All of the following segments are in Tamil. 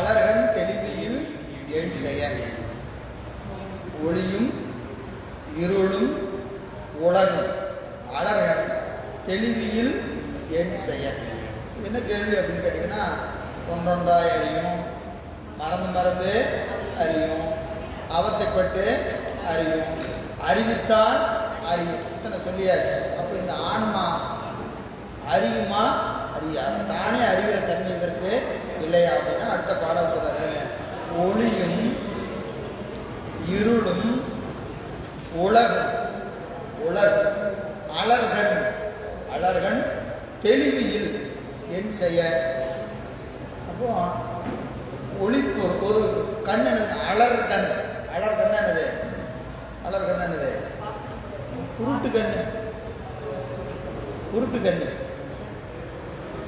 அலர்கன் தெளிவியில் என் செயல். ஒளியும் இருளும் உலகும். அலர்கன் தெளிவியில் என் செயல். என்ன கேள்வி அப்படின்னு கேட்டிங்கன்னா ஒன்றொன்றாய் அறியும். மறந்து மறந்து அறியும். அவத்தைப்பட்டு அறியும். அறிவித்தால் அறியும். இத்தனை சொல்லியாச்சு. அப்போ இந்த ஆன்மா அறியுமா? அறியாது. தானே அறிகிற தன்மை இதற்கு இல்லையா அப்படின்னா அடுத்த பாடல் சொல்றாரு ஒளியும் இருளும் உலகும் உலகும் அலர்கண் அலர்கண் தெளிவியில் என் செய்ய. அப்போ ஒளிப்பு ஒரு- ஒரு கண் என்னது? கண் என்னது? அலர்கண் என்னது? குருட்டு கண்ணு குருட்டு கண்ணு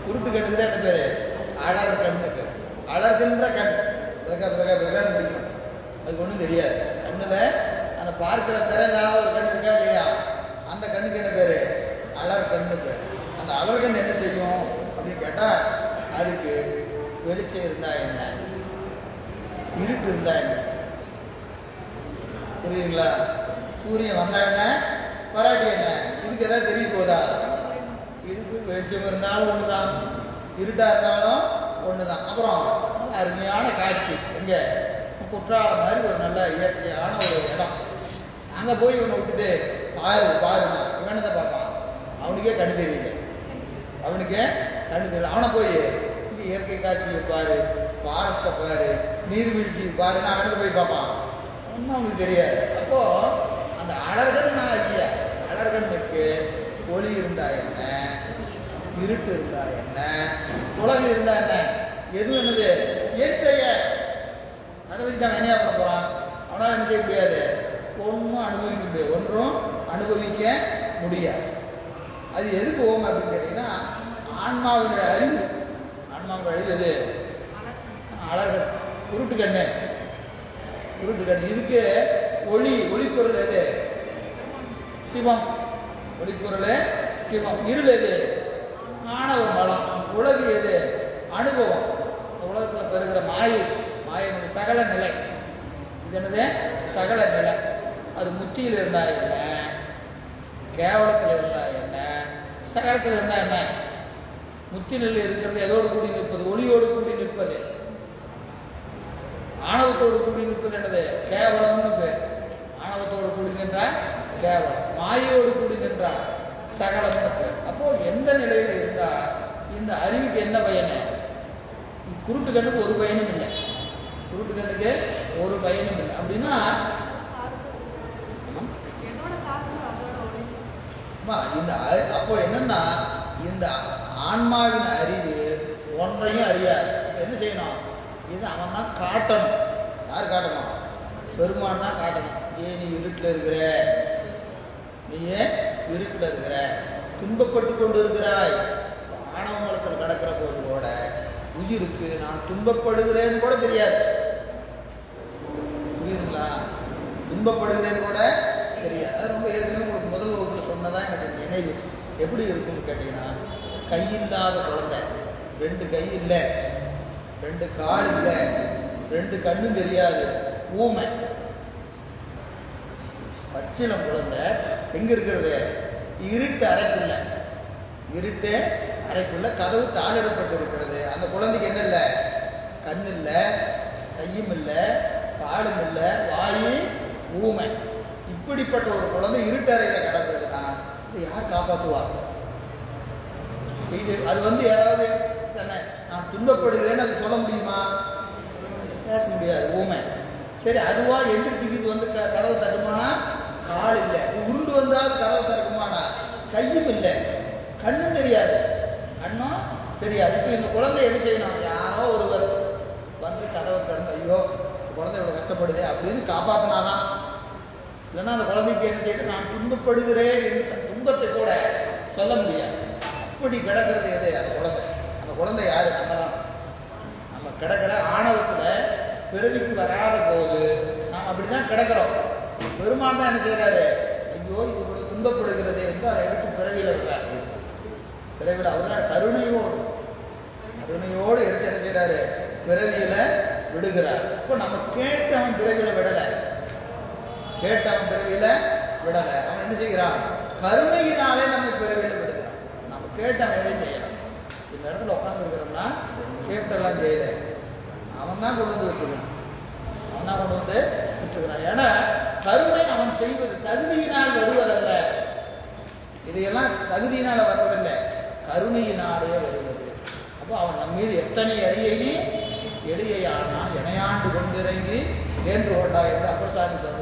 குருட்டு கண்ணுக்கு தான் என்ன பேரு? அலர் கண்ணுக்கு அலர்கின்ற கண். வெக வெக வெகன்னு பிடிக்கும். அதுக்கு ஒன்றும் தெரியாது. கண்ணில் அந்த பார்க்கிற திறனாக ஒரு கண் இருக்கா இல்லையா? அந்த கண்ணுக்கு என்ன பேர்? அலர் கண்ணுக்கு அந்த அலர் கண் என்ன செய்யும் அப்படின்னு கேட்டால் அதுக்கு வெளிச்சம் இருந்தா என்ன? இருட்டு இருந்தா என்ன? புரியுதுங்களா? சூரியன் வந்தா என்ன? வராட்டி என்ன? இதுக்கு ஏதாவது தெரிய போதா? இதுக்கு வெளிச்சம் இருந்தாலும் ஒண்ணுதான். இருட்டா இருந்தாலும் ஒண்ணுதான். அப்புறம் அருமையான காட்சி. எங்க? குற்றாலம் மாதிரி ஒரு நல்ல இயற்கையான ஒரு இடம். அங்கே போய் இவனை விட்டுட்டு பாரு பாருமா இவனை தான் பார்ப்பான் அவனுக்கே கண்ணு தெரியல. அவனுக்கே கண்ணு தெரியல. அவனை போய் இங்கே இயற்கை காட்சியை பாரு ஃபாரஸ்ட்டை பாரு நீர்வீழ்ச்சி பாருன்னு அவனுக்கு போய் பார்ப்பான். ஒன்றும் அவனுக்கு தெரியாது. அப்போ அந்த அழகன் நான் ஐயா அழகனுக்கு ஒளி இருந்தா என்ன? இருட்டு இருந்தா என்ன? உலகம் இருந்தா என்ன? எதுவும் என்னது? ஏன் செய்ய அதை வச்சு நான் என்ன பண்ண போறான். அவனால் என்ன செய்ய முடியாது? ஒன்றும் அனுபவிக்க முடியாது. ஒன்றும் அனுபவிக்க முடியாது. அது எதுக்கு ஓம் அப்படின்னு கேட்டிங்கன்னா ஆன்மாவினுடைய அறிவு. ஆன்மாவினுடைய அறிவு எது? அழகர். குருட்டு கண்ணு குருட்டு கண்ணு இதுக்கு ஒளி ஒளிப்பொருள் எது? சிவம். ஒளிப்பொருள் சிவம். இருள் எது? ஆணவ மலம் உலகு எது? அனுபவம். உலகத்தில் பெறுகிற மாயை. மாயினுடைய சகல நிலை. இது என்னது? சகல நிலை. அது முத்தியில் இருந்தா என்ன? கேவலத்தில் இருந்தா என்ன? சகலத்தில் இருந்தா என்ன? முத்தினில் இருக்கிறது எதோடு கூடி நிற்பது? ஒளியோடு கூடி நிற்பது. ஆணவத்தோடு கூடி நிற்பது என்னது? கேவலம்னு பேர். ஆணவத்தோடு கூடி நின்றால் கேவலம். மாயோடு கூடி நின்றால் சகலம்னு பேர். அப்போ எந்த நிலையில இருந்தா இந்த அறிவுக்கு என்ன பயனு? குருட்டு கண்ணுக்கு ஒரு பயனும் இல்லை. குருட்டு கண்ணுக்கு ஒரு பயனும் இல்லை. அப்படின்னா ஆமா. எதோட சாதனம் அதோட ஒளி அம்மா, இந்த அப்போ என்னன்னா இந்த ஆன்மாவின் அறிவு ஒன்றையும் அறியாது. என்ன செய்யணும்? இது அவன் தான் காட்டணும். யார் காட்டணும்? பெருமான் தான் காட்டணும். ஏன் நீ இருட்டில் இருக்கிற? நீ ஏன் இருட்டில் இருக்கிற? துன்பப்பட்டு கொண்டு இருக்கிறாய் ஆணவ மலத்தில் கிடக்கிற போது கூட உயிருக்கு நான் துன்பப்படுகிறேன்னு கூட தெரியாது. புரியுதுங்களா? துன்பப்படுகிறேன்னு கூட தெரியாது. அது ரொம்ப ஏற்கனவே உங்களுக்கு சொன்னதான் எப்படி இருக்குன்னு கேட்டிங்கன்னா கை இல்லாத குழந்தை. ரெண்டு கை இல்லை. ரெண்டு கால் இல்லை. ரெண்டு கண்ணும் தெரியாது. ஊமை. பச்சிலம் குழந்தை எங்க இருக்கிறது? இருட்டு அறைக்குள்ள. இருட்டு அறைக்குள்ள கதவு தாளிடப்பட்டு இருக்கிறது அந்த குழந்தைக்கு என்ன இல்லை? கண் இல்லை கையும் இல்லை காலும் இல்லை வாயு ஊமை. இப்படிப்பட்ட ஒரு குழந்தை இருட்டறையில கிடந்ததுன்னா யார் காப்பாற்றுவா இது அது வந்து யாராவது தன்னை நான் துன்பப்படுகிறேன்னு அது சொல்ல முடியுமா? பேச முடியாது ஊமை. சரி அதுவாக எந்திரிச்சு இது வந்து க- கதவை தட்டுமானா? கால் இல்லை. உருண்டு வந்தால் கதவை திறக்குமானா கையும் இல்லை. கண்ணும் தெரியாது. கண்ணும் தெரியாது. இப்போ இந்த குழந்தை என்ன செய்யணும்? யாரோ ஒருவர் வந்து கதவை திறந்து ஐயோ குழந்தை இவ்வளோ கஷ்டப்படுது அப்படின்னு காப்பாற்றினாதான் இல்லைன்னா அந்த குழந்தைக்கு என்ன செய்யணும்? நான் துன்பப்படுகிறேன் என்று தன் துன்பத்தை கூட சொல்ல முடியாது. அப்படி கிடக்கிறது எது? அந்த குழந்தை. அந்த குழந்தை யாரு? நம்ம தான் நம்ம கிடக்கிற ஆணவத்தில் பிறவிக்கு வராத போது நாம் அப்படி தான் கிடக்கிறோம். பெருமான் தான் என்ன செய்கிறாரு ஐயோ இது கூட துன்பப்படுகிறது என்று அதை எடுத்து பிறவியில் விடுறாரு. பிறவியில் அவர் தான் கருணையோடு கருணையோடு எடுத்து என்ன செய்கிறாரு பிறவியில விடுகிறார். இப்போ நம்ம கேட்டவன் பிறவியில் பிறவியில விடலை. கேட்டவன் பிறவியில் விடலை. அவன் என்ன செய்கிறான்? கருணையினாலே நம்ம பிறவியில விடுகிறான் நம்ம கேட்டவன் எதையும் செய்யலாம்? இந்த இடத்துல உட்காந்துருக்கிறோம்னா கேட்டெல்லாம் செய்யல. அவன் தான் கொண்டு வந்து வச்சுக்கிறான் அவன் தான் கொண்டு வந்து வச்சுக்கிறான் ஏன்னா கருணை அவன் செய்வது தகுதியினால் வருவதல்ல. இதையெல்லாம் தகுதியினால வர்றதில்லை கருணையினாலே வருவது. அப்போ அவன் நம் மீது எத்தனை அரியையே எளியானா இணையாண்டு கொண்டிறங்கி ஏன்று கொண்டா என்று அப்பசாமி சொல்றது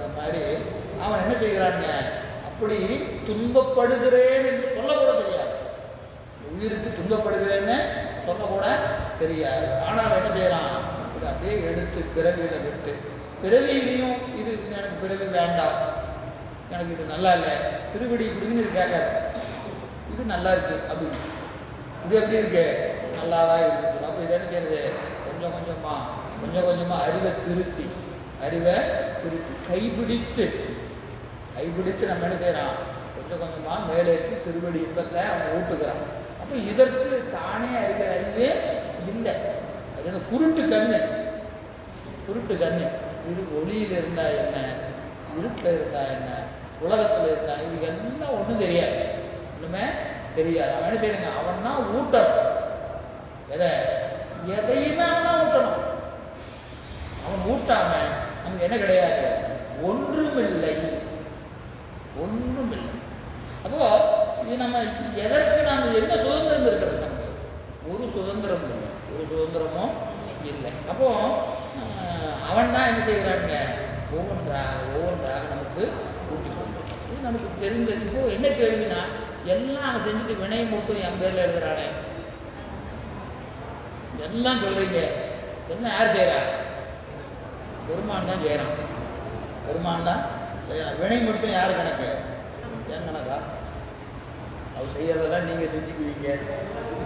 அவன் என்ன செய்கிறாங்க அப்படி துன்பப்படுகிறேன் என்று சொல்லக்கூட தெரியாது. உயிருக்கு துன்பப்படுகிறேன்னு சொல்லக்கூட தெரியாது. ஆனால் என்ன செய்யறான்? இதை அப்படியே எடுத்து பிறவியில விட்டு பிறவியிலையும் இது எனக்கு பிறவி வேண்டாம். எனக்கு இது நல்லா இல்லை. திருவிடி இப்படின்னு இது கேட்காது இது நல்லா இருக்கு அப்படின்னு. இது எப்படி இருக்கு? நல்லா தான் இருக்கு. அப்போ இது என்ன செய்யறது? கொஞ்சம் கொஞ்சமா கொஞ்சம் கொஞ்சமா அறிவை திருத்தி அறிவை திருத்தி கைபிடித்து கைபிடித்து நம்ம என்ன செய்கிறான் கொஞ்சம் கொஞ்சமாக மேலேற்றி திருவடி இன்பத்தை அவன் ஊட்டுகிறான் அப்போ இதற்கு தானே அறிகிற அறிவே இல்லை. அது என்ன குருட்டு கண்ணு. குருட்டு கண்ணு. இது ஒளியில் இருந்தா என்ன? இருட்டில் இருந்தா என்ன? உலகத்தில் இருந்தா இது எல்லாம் ஒன்றும் தெரியாது. ஒன்றுமே தெரியாது. அவன் என்ன செய்யணுங்க அவன் தான் ஊட்டணும். எதை? எதையுமே அவன் தான் ஊட்டணும். அவன் ஊட்டாம நமக்கு என்ன கிடையாது? ஒன்றுமில்லை. ஒன்றும் இல்லை அப்போ இது நம்ம எதற்கு நாம் என்ன சுதந்திரம் இருக்கிறது? நமக்கு ஒரு சுதந்திரம் இல்லை. ஒரு சுதந்திரமும் இல்லை. அப்போ அவன் தான் என்ன செய்கிறாங்க ஒவ்வொன்றாக ஒவ்வொன்றாக நமக்கு கூட்டி கொண்டு இது நமக்கு தெரிந்தது இப்போ என்ன கேள்வினா எல்லாம் அவன் செஞ்சுட்டு வினை மட்டும் என் பேரில் எழுதுறானே. எல்லாம் சொல்றீங்க. என்ன யார் செய்யறா பெருமான் தான் செய்யறான் பெருமான் தான் செய்யறான் வினை மட்டும் யார் கணக்கு? என் கணக்கா? அவர் செய்யறதெல்லாம் நீங்க செஞ்சுக்குவீங்க.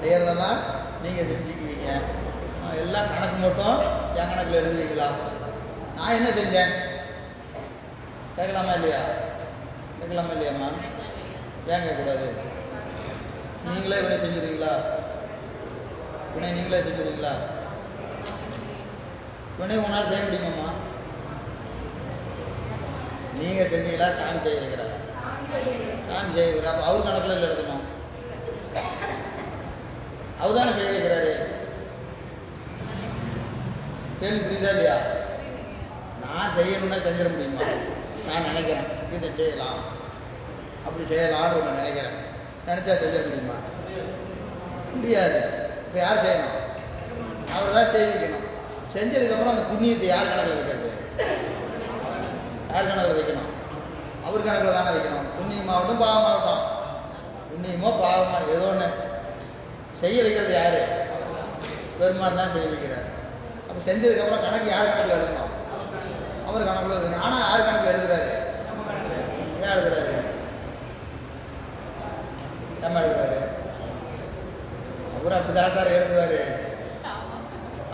செய்யறதெல்லாம் நீங்க செஞ்சுக்குவீங்க. எல்லாம் கணக்கு மட்டும் என் கணக்குல எழுதுவீங்களா? நான் என்ன செஞ்சேன்? கேட்கலாமா இல்லையா? கேட்கலாமா இல்லையாம்மா? ஏன் கேட்கக்கூடாது நீங்களே வினை செஞ்சுருவீங்களா வினை நீங்களே செஞ்சுருவீங்களா வினை உன்னால் செய்ய முடியுமாம்மா? நீங்கள் செஞ்சீங்களா சாமி செய்ய சாமி செய்ய அவர் கணக்கில் இல்லை எழுதணும். அவர் தானே செய்ய வைக்கிறாரு. புரியுதா இல்லையா? நான் செய்யணும்னா செஞ்சிட முடியுமா? நான் நினைக்கிறேன். இதை செய்யலாம். அப்படி செய்யலாம்னு ஒன்று நினைக்கிறேன். நினச்சா செஞ்சிட முடியுமா? முடியாது. இப்போ யார் செய்யணும்? அவர் தான் செய்திருக்கணும் செஞ்சதுக்கப்புறம் அந்த புண்ணியத்தை யார் கணக்கில் வைக்கிறது? யார் கணக்கில் வைக்கணும். அவர் கணக்கில் தானே வைக்கணும். புண்ணியமாகட்டும் பாவமாகட்டும் புண்ணியமோ பாவமா ஏதோ ஒன்று செய்ய வைக்கிறது யார்? பெருமாள் தான் செய்ய வைக்கிறார். அப்போ செஞ்சதுக்கப்புறம் கணக்கு யார் கணக்கில் எழுதணும் அவர் கணக்கில் எழுதணும் ஆனால் யார் கணக்கில் எழுதுறாரு? ஏன் எழுதுறாரு? நம்ம எழுதுறாரு? அவர் அப்படிதான் சார் எழுதுவாரு.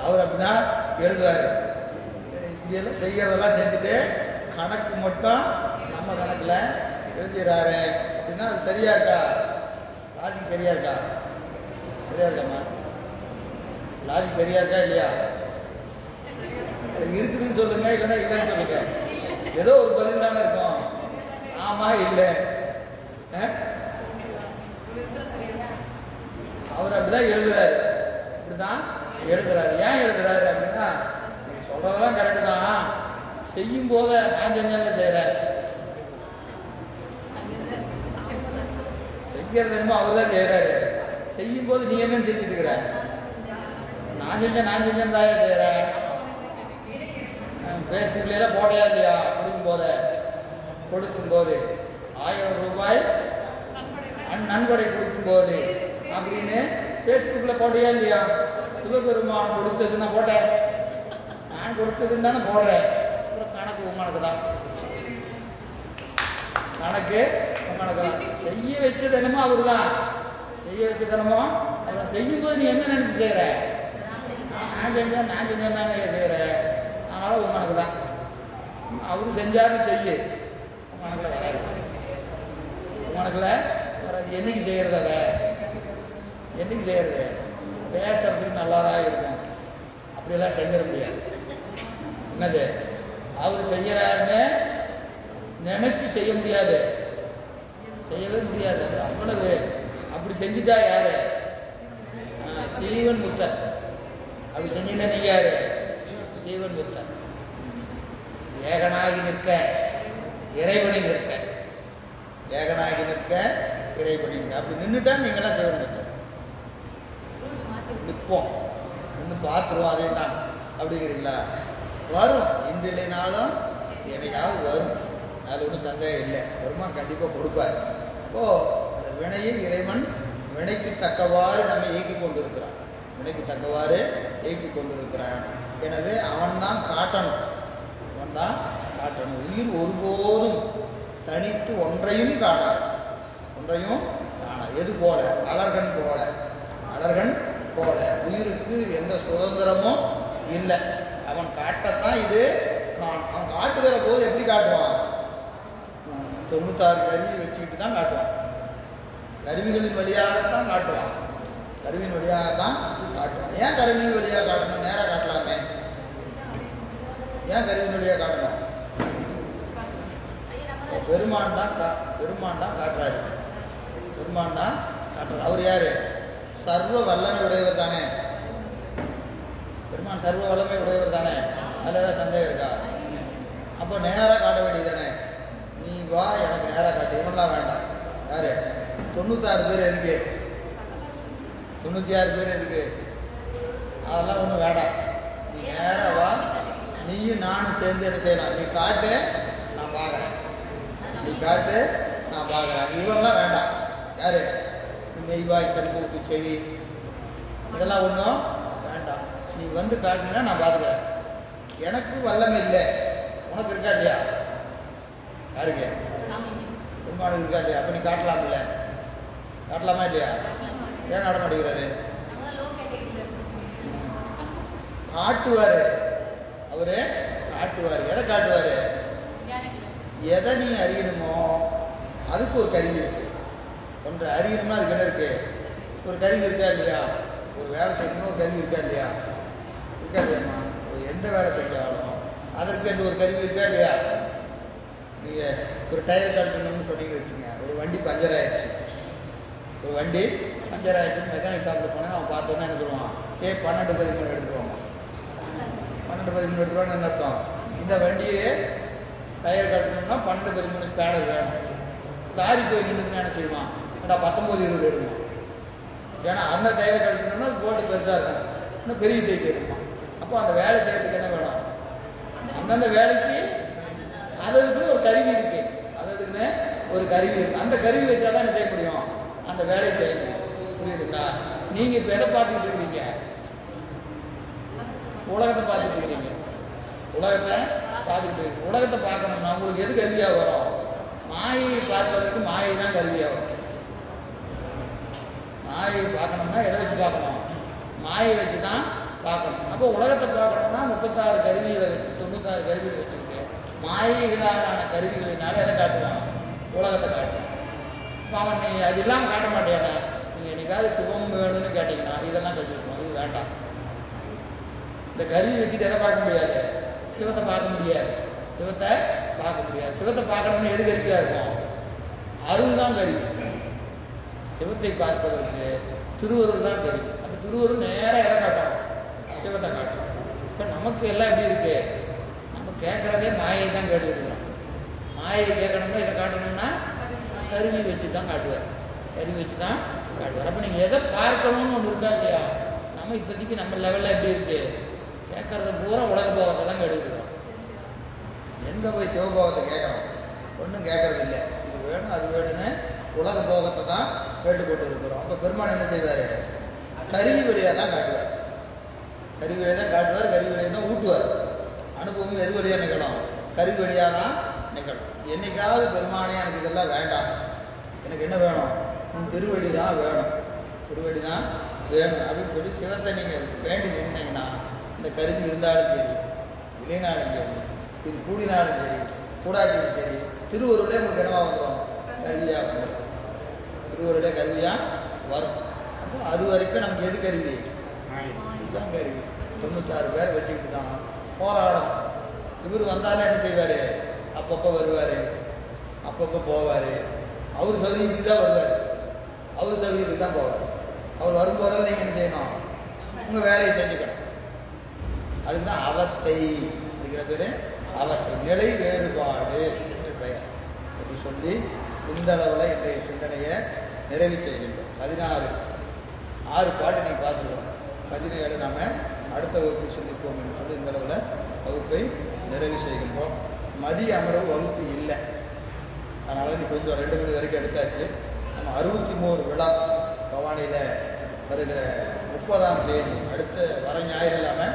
அவர் அப்படிதான் எழுதுவாரு. இப்படியெல்லாம் செய்யறதெல்லாம் செஞ்சுட்டு கணக்கு மட்டும் நம்ம கணக்கில் எழுதிடுறாரு. அப்படின்னா அது சரியா இருக்கா? லாஜிக் சரியா இருக்கா? சரியா இருக்காம்மா. லாஜிக் சரியா இருக்கா இல்லையா? அது இருக்குதுன்னு சொல்லுங்க இல்லைன்னா இல்லைன்னு சொல்லுங்க. ஏதோ ஒரு பதில் தானே இருக்கும். ஆமா இல்லை. ஆ? அவர் அப்படிதான் எழுதுறாரு. அப்படிதான் எழுதுறாரு. ஏன் எழுதுறாரு அப்படின்னா நீங்க சொல்றதெல்லாம் கரெக்டு தான். செய்யும் போத நான் செஞ்சேன்னு செய்கிறேன் செய்யறது என்னமோ அவர் தான் செய்யறாரு செய்யும் போது நீ என்ன செஞ்சுட்டு இருக்கிற? நான் செஞ்சேன் நான் செஞ்சேன் தாயா செய்யறேன் ஃபேஸ்புக்ல எல்லாம் போடையா இல்லையா? கொடுக்கும் போத கொடுக்கும் போது ஆயிரம் ரூபாய் நன்கொடை நன்கொடை கொடுக்கும்போது அப்படின்னு ஃபேஸ்புக்கில் போடையா இல்லையா? சிவபெருமான் கொடுத்தது நான் போட்டேன். நான் கொடுத்ததுன்னு தானே போடுறேன். அப்புறம் கணக்கு உங்களுக்கு தான் கணக்கு உங்களுக்கு தான் செய்ய வச்ச தினமும் அவர் தான் செய்ய வச்ச தினமும் அதை அவர் செய்யும்போது நீ என்ன நினைச்சு செய்கிற நான் செஞ்சேன் நான் செஞ்சேன் தானே செய்கிற அதனால உங்களுக்கு தான் அவர் செஞ்சாருன்னு செய்யு உங்களுக்குள்ள வராது. உனக்குல வராது. என்னைக்கு செய்யறது அதை? என்னைக்கு செய்யறது? பேசுறதுக்கு நல்லா தான் இருக்கும். அப்படியெல்லாம் செஞ்சிட முடியாது. என்னது? அவர் செய்யறாருன்னு நினைச்சு செய்ய முடியாது. செய்யவே முடியாது. அது அவ்வளவு. அப்படி செஞ்சுட்டா யாரு? சீவன் முத்தர் அப்படி செஞ்சீங்கன்னா நீ யாரு? சீவன் முத்தர் ஏகனாகி நிற்க இறைவனை நிற்க. ஏகனாகி நிற்க இறைவனை அப்படி நின்றுட்டா நீங்களாம் சீவன் முத்தர் நிற்போம். இன்னும் பார்த்துருவோம் அதே தான் அப்படிங்கிறீங்களா? வரும். இன்று இல்லைனாலும் என்னைக்காவது வரும். அது ஒன்றும் சந்தேகம் இல்லை. பெருமான் கண்டிப்பாக கொடுப்பார். அப்போ அந்த வினையில் இறைவன் வினைக்கு தக்கவாறு நம்ம இயக்கி கொண்டிருக்கிறான். வினைக்கு தக்கவாறு இயக்கி கொண்டிருக்கிறான். எனவே அவன் தான் காட்டணும். அவன் தான் காட்டணும். உயிர் ஒருபோதும் தனித்து ஒன்றையும் காணாது. ஒன்றையும் காணாது. எது போல? அலர்கன் போல. அலர்கன் போல. உயிருக்கு எந்த சுதந்திரமும் இல்லை. அவன் காட்டத்தான் இது அவன் காட்டுகிற போது எப்படி காட்டுவான்? தொண்ணூத்தாறு கருவி வச்சுக்கிட்டு தான் காட்டுவான். கருவிகளின் வழியாகத்தான் காட்டுவான். கருவியின் வழியாகத்தான் காட்டுவான். ஏன் கருவியின் வழியாக காட்டணும்? நேராக காட்டலாமே. ஏன் கருவியின் வழியாக காட்டணும்? பெருமான் தான் கா பெருமான் தான் காட்டுறாரு. பெருமான் தான் காட்டுறாரு. அவர் யாரு? சர்வ வல்லமை உடையவர் தானே. சர்வ வளமை உடையவர் தானே? அதில் ஏதாவது சந்தேகம் இருக்கா? அப்போ நேராக காட்ட வேண்டியது தானே? நீ வா எனக்கு நேராக காட்டு. இவன்லாம் வேண்டாம். யார்? தொண்ணூத்தாறு பேர் எதுக்கு? தொண்ணூற்றி ஆறு பேர் எதுக்கு? அதெல்லாம் ஒன்றும் வேண்டாம். நீ நேராக வா. நீயும் நானும் சேர்ந்து என்ன செய்யலாம்? நீ காட்டு நான் பார்க்குறேன். நீ காட்டு நான் பார்க்குறேன். இவங்களாம் வேண்டாம். யாரு? மெய்வாய் கண்பூக்கு செவி. இதெல்லாம் ஒன்றும் நீ வந்து காட்டினா நான் பார்த்துக்கிறேன். எனக்கு வல்லமை இல்லை. உனக்கு இருக்கா இல்லையா? யாருக்கு? பெருமாளுக்கு இருக்கா இல்லையா? அப்போ நீ காட்டலாம்ல. காட்டலாமா இல்லையா? ஏன் காட்ட மாட்டேங்கிறாரு காட்டுவார். அவரு காட்டுவார். எதை காட்டுவார்? எதை நீ அறியணுமோ அதுக்கு ஒரு கருவி இருக்கு. ஒன்று அறியணும்னா அதுக்கு என்ன இருக்கு? ஒரு கருவி இருக்கா இல்லையா? ஒரு வேலை செய்யணும்னா ஒரு கருவி இருக்கா இல்லையா? இருக்கா எந்த வேலை செஞ்சாலும் அதற்கு என்று ஒரு கருவி இருக்கா இல்லையா? நீங்கள் ஒரு டயர் கட்டணும்னு சொன்னீங்க வச்சுங்க. ஒரு வண்டி பஞ்சர் ஆயிடுச்சு. ஒரு வண்டி பஞ்சர் ஆயிடுச்சு மெக்கானிக் ஷாப்பில் போனால் அவன் பார்த்தோன்னா என்ன சொல்லுவான்? ஏ பன்னெண்டு பதிமூணு எடுத்துருவாங்க பன்னெண்டு பதிமூணு எடுத்துருவான்னு என்ன அர்த்தம்? இந்த வண்டியே டயர் கட்டணும்னா பன்னெண்டு பதிமூணு ஸ்பேடர் வேணும். லாரி போய் நின்றுனா என்ன செய்வான்? ஏடா பத்தொம்போது இருபது எடுக்கணும். ஏன்னா அந்த டயர் கட்டணும்னா அது போட்டு பெருசாக இருக்கும். இன்னும் பெரிய சைஸ் எடுப்பான் அப்போ அந்த வேலை செய்யறதுக்கு என்ன வேணும்? அந்தந்த வேலைக்கு அததுக்குன்னு ஒரு கருவி இருக்கு. அதுக்குன்னு ஒரு கருவி இருக்கு. அந்த கருவி வச்சா தான் என்ன செய்ய முடியும்? அந்த வேலையை செய்ய முடியும். புரியுதுங்களா? நீங்க இப்போ எதை பார்த்துட்டு இருக்கிறீங்க உலகத்தை பார்த்துட்டு இருக்கிறீங்க உலகத்தை பார்த்துட்டு இருக்கு உலகத்தை பார்க்கணும்னா உங்களுக்கு எது கருவியாக வரும்? மாயை பார்ப்பதற்கு மாயை தான் கருவியாக வரும். மாயை பார்க்கணும்னா எதை வச்சு பார்க்கணும்? மாயை வச்சு தான் பார்க்கணும். அப்போ உலகத்தை பார்க்கணும்னா முப்பத்தாறு கருவிகளை வச்சு தொண்ணூத்தாறு கருவிகளை வச்சுக்கிட்டு மாயைகளாலான கருவிகளினால எதை காட்டுவான் உலகத்தை காட்டுவான் இப்போ அவன் நீ அது இல்லாமல் காட்ட மாட்டேனா நீங்கள் என்னைக்காவது சிவம் வேணும்னு கேட்டிங்கன்னா இதெல்லாம் கட்டிருக்கணும் இது வேண்டாம். இந்த கருவி வச்சுட்டு எதை பார்க்க முடியாது? சிவத்தை பார்க்க முடியாது. சிவத்தை பார்க்க முடியாது. சிவத்தை பார்க்கணும்னு எது கருவியாக இருக்கும். அருள் தான் கருவி. சிவத்தை பார்ப்பதற்கு திருவருள் தான் கருவி. அந்த திருவருள் நேராக எதை காட்டும் சிவத்தை காட்டும் இப்போ நமக்கு எல்லாம் எப்படி இருக்கு? நம்ம கேட்குறதே மாயை தான் கேட்டுருக்கிறோம் மாயை கேட்கணும்னா இதை காட்டணும்னா கருவி வச்சு தான் காட்டுவார். கருவி வச்சு தான் காட்டுவார். அப்போ நீங்கள் எதை பார்க்கணும்னு ஒன்று இருக்கா இல்லையா? நம்ம இப்போதைக்கு நம்ம லெவலில் எப்படி இருக்கு? கேட்கறத பூரா உலக போகத்தை தான் கேட்டுக்கிறோம் எங்கே போய் சிவபோகத்தை கேட்குறோம் ஒன்றும் கேட்கறது இல்லை. இது வேணும் அது வேணும்னு உலக போகத்தை தான் கேட்டுக்கொண்டு இருக்கிறோம். அப்போ பெருமான் என்ன செய்வார்? கருவி வழியாக தான் காட்டுவார். கருவி வழியாக தான் காட்டுவார் கருவி வழியாக தான் ஊட்டுவார். அனுபவம் எது வழியாக நிகழும்? கருவி வழியாக தான் நிகழும். என்னைக்காவது பெருமானே எனக்கு இதெல்லாம் வேண்டாம். எனக்கு என்ன வேணும்? உன் திருவடி தான் வேணும். திருவடி தான் வேணும் அப்படின்னு சொல்லி சிவத்தை நீங்கள் வேண்டி நின்னீங்கன்னா இந்த கருவி இருந்தாலும் சரி இல்லைனாலும் சரி இது கூடினாலும் சரி கூடாட்டியும் சரி திருவருடைய உங்களுக்கு என்னவா வந்துடும் கருவியாக வந்துடும் திருவருடைய கருவியாக வரும். அப்போ அது வரைக்கும் நமக்கு எது கருவி? தான் கருவி தொண்ணூத்தாறு பேர் வச்சுக்கிட்டு தான் போராடும் இவர் வந்தாலும் என்ன செய்வார்? அப்பப்போ வருவார். அப்பப்போ போவார். அவர் சௌகரியத்துக்கு தான் வருவார். அவர் சௌகரியத்துக்கு தான் போவார். அவர் வரும்போதெல்லாம் நீங்கள் என்ன செய்யணும்? உங்கள் வேலையை செஞ்சுக்கணும். அதுதான் அவத்தை அப்படிங்கிற பேர். அவத்தை நிலை வேறுபாடு என்று பெயர். அப்படி சொல்லி இந்த அளவில் இன்றைய சிந்தனையை நிறைவு செய்கின்றோம். பதினாறு ஆறு பாட்டு நீங்கள் பார்த்துருக்கோம் பதினேழு நாம் அடுத்த வகுப்பில் சந்திப்போம் என்று சொல்லி இந்த அளவில் வகுப்பை நிறைவு செய்கின்றோம். மதிய அமர்வு வகுப்பு இல்லை. அதனால் நீ கொஞ்சம் ரெண்டு மணி வரைக்கும் எடுத்தாச்சு. நம்ம அறுபத்தி மூணு விழா பவானியில் வருகிற முப்பதாம் தேதி அடுத்த வர ஞாயிறு இல்லாமல்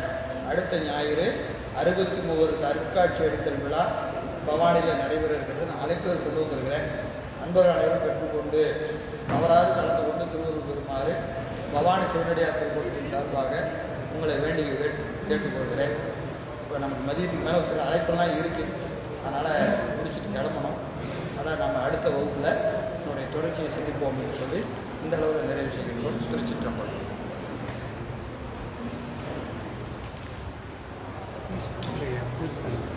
அடுத்த ஞாயிறு அறுபத்தி மூவர் அருட்காட்சி எடுத்தல் விழா பவானியில் நடைபெற இருக்கிறது. நான் அழைப்பு கொண்டு வந்திருக்கிறேன். அன்பர்கள் அனைவரும் பெற்றுக்கொண்டு தவறாது கலந்து கொண்டு திருவூர் பெறுமாறு பவானி சிவனடியார் கோட்டையின் சார்பாக உங்களை வேண்டி கேட்டுக்கொள்கிறேன். இப்போ நமக்கு மதியத்துக்கு மேலே சில அழைப்பெல்லாம் இருக்குது அதனால் முடிச்சுட்டு கிளம்பணும். அதனால் நம்ம அடுத்த வகுப்பில் என்னுடைய தொடர்ச்சியை சிந்திப்போம் என்று சொல்லி இந்த அளவில் நிறைவு செய்கின்றோம். திருச்சிற்றம்பலம்.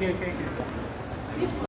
கேட்க